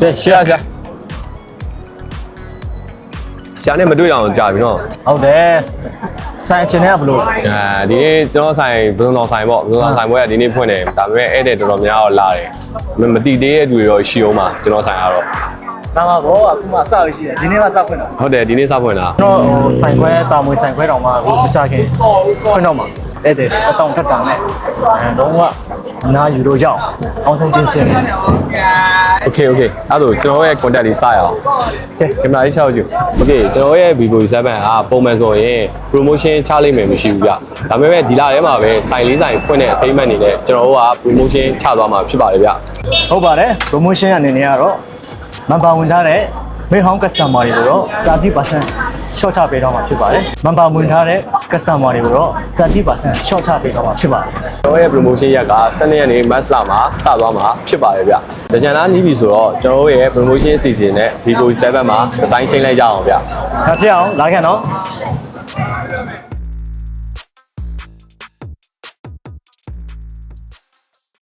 ကဲရှေ့ဆရာဆရာဆရာနဲ့မတွေ့အောင်ကြာပြီနော်ဟုတ်တယ်ဆိုင်အချင်းနဲ့ကဘလို့အဲဒီနေ့ကျွန်တော်ဆိုင်ဘုံတော်ဆိုင်ပေါ့ဘုံတော်ဆိုင်ဘွဲကဒီနေ့ဖွင့်တယ်ဒါပေမဲ့ဧည့်သည်တော်တော်များတော့လာတယ်မမတိသေးတဲ့သူတွေတော့ရှိအောင်ပါကျွန်တော်ဆိုင်ကတော့တာမဘောအခုမှစရရှိတယ်ဒီနေ့မှစဖွင့်တာဟုတ်တယ်ဒီနေ့စဖွင့်တာကျွန်တော်ဟိုဆိုင်ခွဲတာမွေဆိုင်ခွဲတောင်မှအခုမကြခင်ဖွင့်တော့မှာအဲ့တဲ့အတောင်ထက်တာနဲ့အဲတော့ကအနာယူလို့ရအောင်အောင်းဆုံးတင်းစင်တယ် Okay okay အဲ့တော့ကျွန်တော်ရဲ့ contact လေးစရအောင် Okay ကင်မရာလေးချောက်ကြည့် Okay ကျွန်တော်ရဲ့ Vivo Z7 ကပုံမှန်ဆိုရင် promotion ချလိုက်မယ်မရှိဘူးကြဒါပေမဲ့ဒီလထဲမှာပဲဆိုင်လေးဆိုင်ဖွင့်တဲ့အထိမ့်မှန်နေနဲ့ကျွန်တော်တို့က promotion ချသွားမှာဖြစ်ပါတယ်ဗျဟုတ်ပါတယ် promotion အနေနဲ့ကတော့ member ဝင်ထားတဲ့ main home customer တွေကတော့30% short ချပေးတော့မှာဖြစ်ပါတယ်မန်ပါဝင်ထားတဲ့ customer တွေကိုတော့30% short ချပေးတော့မှာဖြစ်ပါတယ်ကျွန်တော်ရဲ့ promotion ရက်က12ရက်နေ့ mass လာမှာစသွားမှာဖြစ်ပါတယ်ဗျ။ကြံလားနီးပြီဆိုတော့ကျွန်တော်တို့ရဲ့ promotion အစီအစဉ်နဲ့ Vivo 7မှာဒီဇိုင်းချင်းလိုက်ကြအောင်ဗျ။ဒါဖြစ်အောင်လာခဲ့နော်